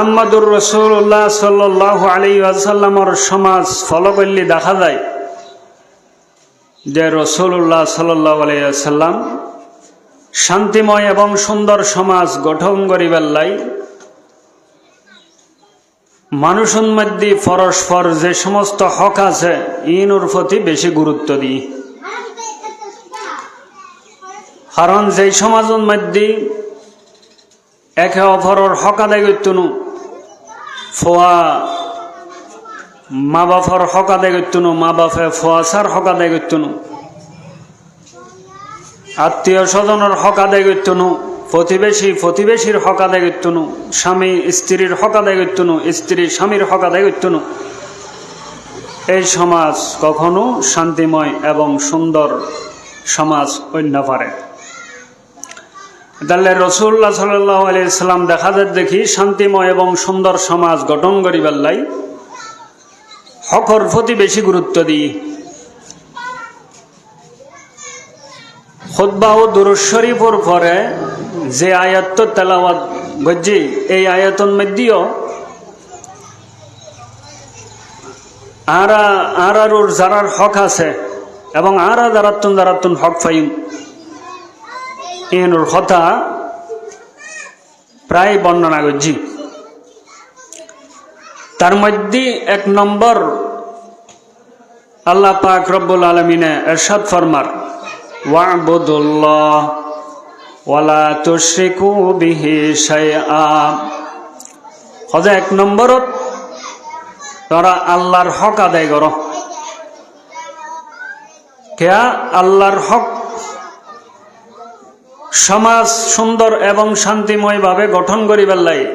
মোহাম্মদুর রসুল্লাহ সাল্লাহ আলী আসাল্লামর সমাজ ফলো করলে দেখা যায় যে রসুল্লাহ সাল্লাহ আলাইসাল্লাম শান্তিময় এবং সুন্দর সমাজ গঠন করিবার লাই মানুষের মধ্যে পরস্পর যে সমস্ত হক আছে, ইনুর প্রতি বেশি গুরুত্ব দিই। কারণ যেই সমাজের মধ্যে একে অপরের হক আদায় করতুনু ফোয়া মা বাপর হক আদায় করতুনু, মা বাপে ফোয়াশার হক আদায় করতুনু। আত্মীয় স্বজনের হক আদায় করতুনু, প্রতিবেশী প্রতিবেশীর হক আদায় করতুনু, স্বামী স্ত্রীর হক আদায় করতুনু, স্ত্রী স্বামীর হক আদায় করতুনু। এই সমাজ কখনো শান্তিময় এবং সুন্দর সমাজ অন্য পারে। তাহলে রসুল্লাহ সাল্লাহ দেখা যায় দেখি শান্তিময় এবং সুন্দর সমাজ গঠন করিবার লাই হকর প্রতি বেশি গুরুত্ব দিই। খুদ্া ও দুরুশরীফর পরে যে আয়াত তেলাওয়াত গজ্জি এই আয়াতন মধ্যেও আরা আরারুর যারার হক আছে এবং আরা যারাত্তন যারাত্তন হক ফাইম এনুর কথা প্রায় বর্ণনা করছি। তার মধ্যে এক নম্বর আল্লাহ পাক রব্বুল আলমিনে এরশাদ ফরমার, ওয়াবুদুল্লাহ ওয়ালা তুশরিকু বিহি শাইআ। হজে এক নম্বরত তোরা আল্লাহর হক আদায় কর। কেয়া? আল্লাহর হক সমাজ সুন্দর এবং শান্তিময়ভাবে গঠন করিবার লাই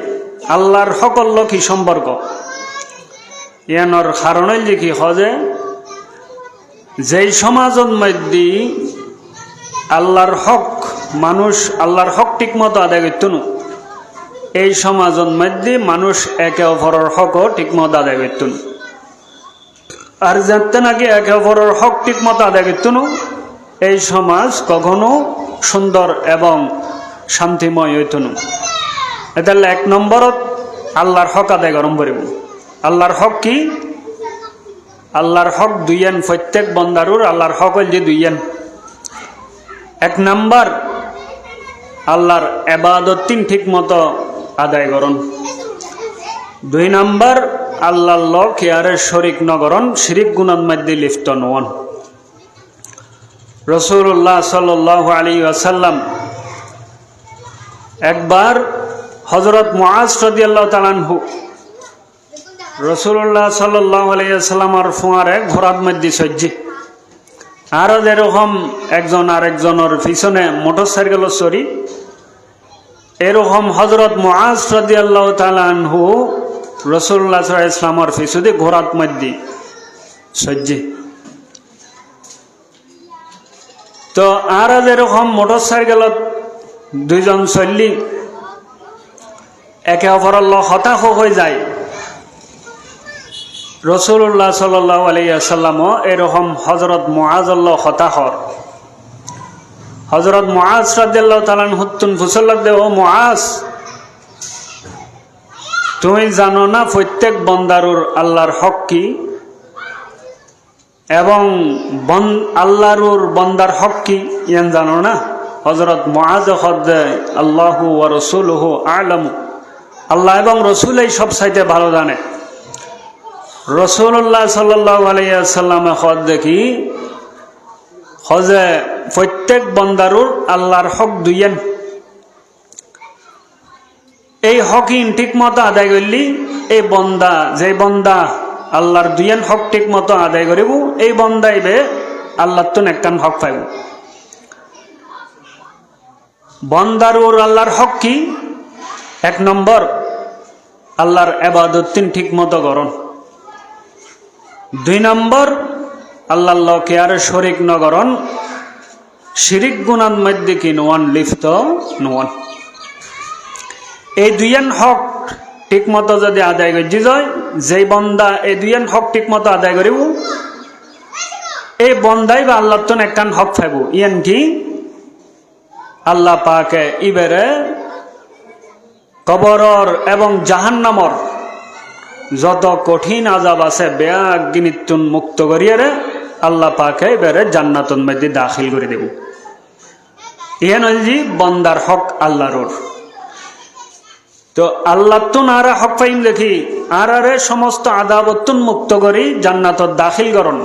আল্লাহর সকল কি সম্পর্ক। ইয়ানোর কারণে লিখি হজে যেই সমাজের মধ্যে আল্লাহর হক, মানুষ আল্লাহর হক ঠিক মতো আদায় করতুন এই সমাজের মধ্যে মানুষ একে অপরের হকও ঠিক মতো আদায় করতুন আর যাতে নাকি একে অপরের হক ঠিক মতো আদায় করতুন এই সমাজ কখনো সুন্দর এবং শান্তিময় হইত না এটা এক নম্বরত আল্লাহর হক আদায় গরম করিব। আল্লাহর হক কি? আল্লাহর হক দুইয়ান প্রত্যেক বন্দারুর, আল্লাহর হক হল যে দুইয়ান এক নাম্বার, আল্লাহর এবাদতিন ঠিক মতো আদায় করন। দুই নাম্বার, আল্লাহর ল কেয়ারে শরিক নগরণ শিরিক গুণার মধ্যে লিপ্ত নন রসুল্লাহ সাল আলী আসাল্লাম একবার হজরত মহাজ রদি আল্লাহ তালানহু রসুল্লাহ সাল্লাহ আলাইসাল্লামর ফোঁয়ারে ঘোরার মধ্যে সজ্জি। আরও যেরকম একজন আরেকজনের পিছনে মোটর সাইকেল চড়ি। এরকম হজরত মহাজ রদি আল্লাহ তালানহু রসুল্লাহ ইসলামর পিছুদি ঘোরাত মধ্যে সজ্জি। তো আর যেরকম মোটর সাইকেলত দুইজন চল্লি, একে অপরের হতাশ হয়ে যায়। রসুল্লাহ সাল্লাহ আলাইসাল্লামও এরকম হজরত মহাজল্লাহ হতাহর হজরত মহাজ রাজ্লাহ তালান হুত্তুন ফুসল্লাহ দেহ মহাজ তুমি জানো না প্রত্যেক বন্দারুর আল্লাহর হক কি? এবং আল্লাহর বন্দার হক কি জানো না? হজরত মহাজ আল্লাহ রসুল আলম। আল্লাহ এবং রসুল এই সব সাইতে ভালো জানে। রসুল্লাহ সাল্লাহ হদ দেখি হজে প্রত্যেক বন্দারুর আল্লাহর হক দুইয়েন। এই হকিন ঠিক মতো আদায় করলি, এই বন্দা যে বন্দা আল্লাহর দুইয়ান হক ঠিক মতো আদায় করিব। এই বন্দাইবে আল্লাহর তো একখান হক পাইব। বন্দারুর আল্লাহর হক কি? এক নম্বর, আল্লাহর এবাদতিন ঠিক মতো করন। দুই নম্বর আল্লাহ কেয়ার শরিক নগরণ শিরিক গুণান মধ্যে কি নোয়ান, লিপ্ত নোয়ান। এই দুইয়ান হক ঠিক মতো যদি আদায় করছি যায় যেই বন্দা, এই দুইয়ান হক ঠিক মতো আদায় করিব এই বন্দাই বা আল্লাহ তো একখান হক পাইব ইয়ান কি? আল্লাহ পাকে ইবেরে কবরর এবং জাহান্নামর যত কঠিন আজাব আছে, বেয়াগ গিনিতুন মুক্ত করিয়ারে আল্লাহ পাকে বেড়ে জান্নাতন মধ্যে দাখিল করে দেব। ইয়ে নলজি বন্দার হক আল্লাহর তো আল্লাহ তো নারা হক পাইম দেখি আর আরে সমস্ত আদাবতুন মুক্ত করি জান্নাতত দাখিল করন।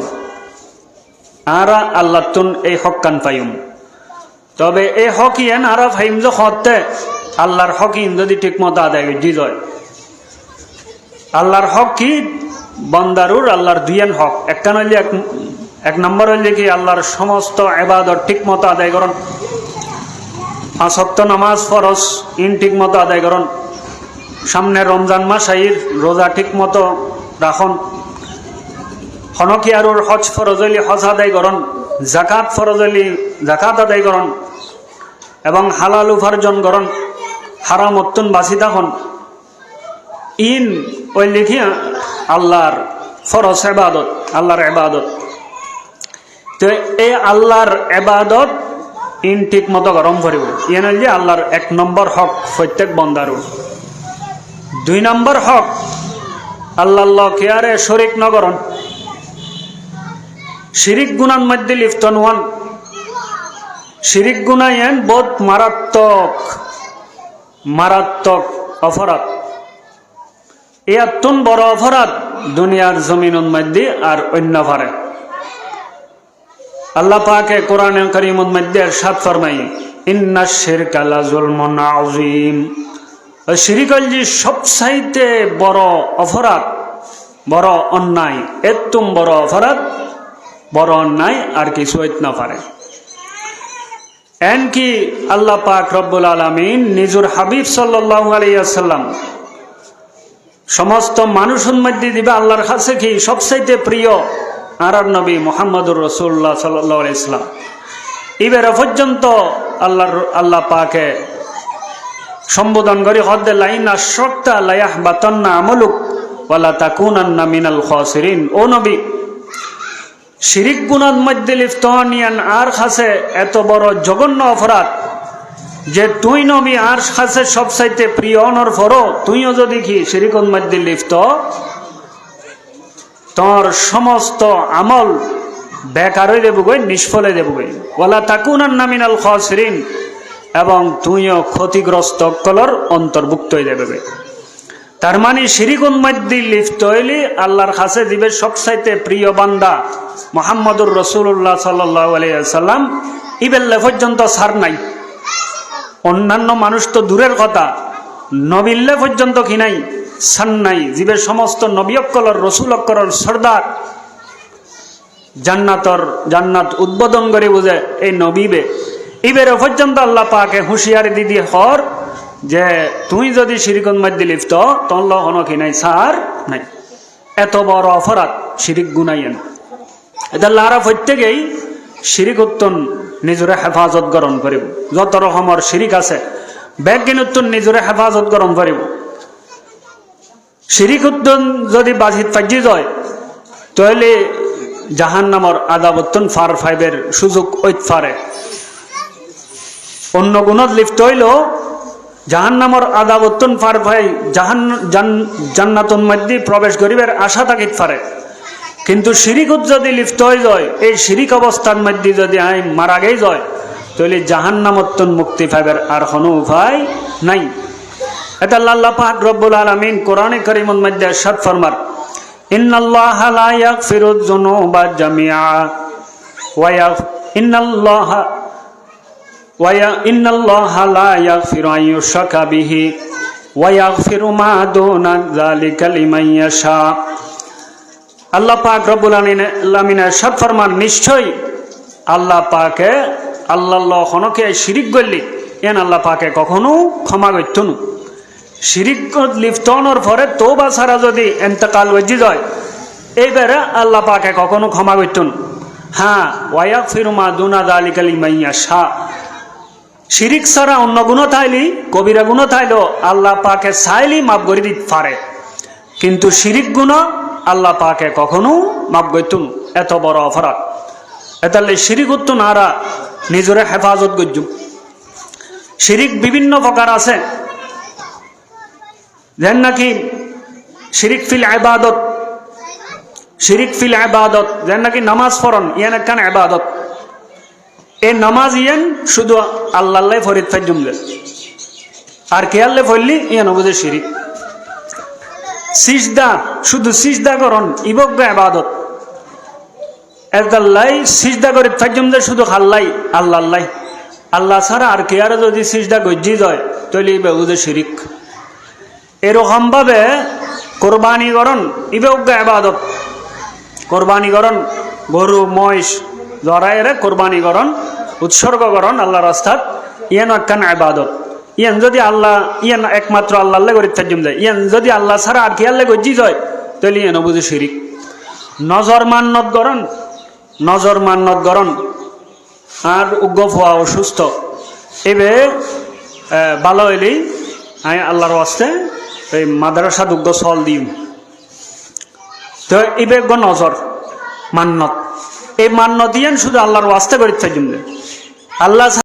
আরা আল্লাহ তুন এই হক কান পাইম তবে এই হক ইয়েন আরা ফাইম যে হতে, আল্লাহর হক ইন যদি ঠিক মতো আদায় দি যায় আল্লাহর হক কি? বন্দারুর আল্লাহর দুইয়েন হক। একখান হইলে এক এক নম্বর হইলে কি আল্লাহর সমস্ত এবাদত ঠিক মতো আদায় করন? পাঁচক্ত নামাজ ফরস ইন ঠিক মতো আদায় করন। সামনে রমজান মাস আইর রোজা ঠিক মতো রাখন। হনকিয়ারুর হজ ফরজ হইলে হজ আদায় করন জাকাত ফরজ হইলে জাকাত আদায় করন, এবং হালাল উপার্জন করন, হারাম অত্যন বাঁচি থাকুন। ইন ওই লিখিয়া আল্লাহর ফরজ এবাদত আল্লাহর এবাদত তো এই আল্লাহর এবাদত ইন ঠিক মতো গরম করিব ইয়ে যে আল্লাহর এক নম্বর হক প্রত্যেক বন্দারু দুই নম্বর হক আল্লাহ কেয়ারে শরিক নগরণ। শিরিক গুণার মধ্যে লিপ্ত নোয়ান শিরিক গুণাইয়েন বোধ মারাত্মক মারাত্মক অপরাধ। এ এতন বড় অপরাধ দুনিয়ার জমিনের মধ্যে আর অন্য পারে। আল্লাহ পাকে কোরআন করিমুর মধ্যে সাত ফরমাই ইন্না শিরক আলা জুলমুন আযীম। শিরিকল জি সবচাইতে বড় অপরাধ, বড় অন্যায় এতম বড় অপরাধ, বড় অন্যায় আর কিছু হইতে না পারে। এনকি আল্লাহ পাক রব্বুল আলমিন নিজুর হাবিব সাল্লাহ আলাইসাল্লাম সমস্ত মানুষের মধ্যে দিবে আল্লাহর কাছে কি সবচাইতে প্রিয় আর নবী মোহাম্মদুর রসুল্লাহ সাল্লাহ ইসলাম এবারে পর্যন্ত আল্লাহর আল্লাহ পাকে সম্বোধন করি, হদ্দে লাইন আশরক্তা লায়াহ বাতন্না আমলুক, ওয়ালা তাকুনান্না মিনাল খসিরিন। ও নবী, শিরিক গুণার মধ্যে লিপ্ত নিয়ান আর খাসে এত বড় জঘন্য অপরাধ যে তুই নবী আর খাসে সবসাইতে প্রিয় অনর ফরো। তুইও যদি কি শিরিকন মধ্যে লিপ্ত, তোর সমস্ত আমল বেকার হয়ে দেবগই নিষ্ফলে দেবগই ওলা তাকুনান নামিনাল খসরিন। এবং তুইও ক্ষতিগ্রস্ত কলর অন্তর্ভুক্ত হয়ে যাবে। তার মানে শিরিকুন মধ্যে লিপ্ত হইলে আল্লাহর কাছে দিবে সবসাইতে প্রিয় বান্দা মোহাম্মদুর রসুল্লাহ সাল্লাম ইবেল্লে পর্যন্ত সার নাই। অন্যান্য মানুষ তো দূরের কথা। নবিল্লে পর্যন্ত কি নাই? সান নাই। জীবের সমস্ত নবীয়কলর রসুলকলর সর্দার। জান্নাতর, জান্নাত উদ্বোধন করে বুঝে, এই নবীবে ইবের পর্যন্ত আল্লাহ পাকে হুঁশিয়ারি দিদি হর যে তুই যদি শিরিকন মধ্যে লিপ্ত তোর হন কি নাই সার নাই। এত বড় অপরাধ, শিরিক গুনাইয়েন এটা লারা প্রত্যেকেই শিরিক উত্তন নিজরে হেফাজত গ্রহণ করিব। যত রকমের শিরিক আছে, ব্যাগিন উত্তন নিজরে হেফাজত গ্রহণ করিব। শিরিক উত্তন যদি বাজিত পাজি যায়, তাহলে জাহান নামর আদাবত্তন ফার ফাইভের সুযোগ ঐত ফারে। অন্য গুণত লিপ্ত হইলেও জাহান নামর আদাবত্তন ফার ভাই জাহান জান্নাতন মধ্যে প্রবেশ করিবার আশা থাকিত পারে কিন্তু শিরিকুত যদি লিপ্ত হয়ে যায়, এই শিরিক অবস্থার মধ্যে যদি আই মারা গেই যায়, তাহলে জাহান নামত্তন মুক্তি পাইবার আর কোনো উপায় নাই। এটা আল্লাহ পাক রব্বুল আলমিন কোরআনে করিমন মধ্যে সাত ফরমার, ইন্নাল্লাহ লা ইয়াগফিরু যুনুবা জামিআ ওয়া ইন্নাল্লাহ وإن الله لا يغفر أن يشرك به ويغفر ما دون ذلك لمن يشاء আল্লাহ পাক রব্বুল আলমিনের সৎ ফরমান নিশ্চয়ই আল্লাহ পাকে আল্লাহ হনকে শিরিক গল্লি এন আল্লাহ পাকে কখনো ক্ষমা করতনু শিরিক লিপ্তনের পরে তো বা ছাড়া যদি এন্তকাল বেজি যায় এইবারে আল্লাহ পাকে কখনো ক্ষমা করতন হ্যাঁ ওয়াক ফিরুমা দুনা দালিকালি মাইয়া শাহ শিরিক ছাড়া অন্য গুণ থাইলি কবিরা গুণ থাইল আল্লাহ পাকে চাইলি মাপ করে দিতে পারে। কিন্তু শিরিক গুণ আল্লাহ পাকে কখনো মাপ গইতুন এত বড় অপরাধ। এতালে শিরিক উত্তু নারা নিজরে হেফাজত গজ্জু শিরিক বিভিন্ন প্রকার আছে। যেন নাকি শিরিক ফিল আবাদত শিরিক ফিল আবাদত যেন নাকি নামাজ পড়ন, ইয়ান একখান আবাদত এই নামাজ ইয়ান শুধু আল্লাহ ফরিদ ফাজুমলে আর কে আল্লাহ ফরলি? ইয়ান বুঝে শিরিক সিজদা, শুধু সিজদা করন ইবজ্ঞ আবাদত একদাল্লাই সিজদা করে ফাজুম যে শুধু খাল্লাই আল্লাহ আল্লাহ আল্লাহ ছাড়া আর কে আর যদি সিজদা গজ্জি যায় তাহলে বেহুদে শিরিক। এরকম ভাবে কোরবানি করন ইবজ্ঞ আবাদত কোরবানি করন, গরু, মহিষ জরাইরে কোরবানি করন উৎসর্গ করন আল্লাহ রাস্তাত ইয়ান একখান আবাদত ইয়ান যদি আল্লাহ, ইয়ান একমাত্র আল্লাহ করে তাজ্জুম যায় ইয়ান যদি আল্লাহ ছাড়া আর কি আল্লাহ গজ্জি যায় তাহলে ইয়ান বুঝে শিরিক। নজর মান্নত গরন নজর মান্নত গরন আর উগ্র হওয়া অসুস্থ। এবে ভালো হইলেই আমি আল্লাহর আসতে এই মাদ্রাসা দুগ্ধ চল দিম। তো এবে গ নজর, মান্নত। এই মান্নত দিয়েন শুধু আল্লাহর ওয়াস্তে করে থাকবেন আল্লাহ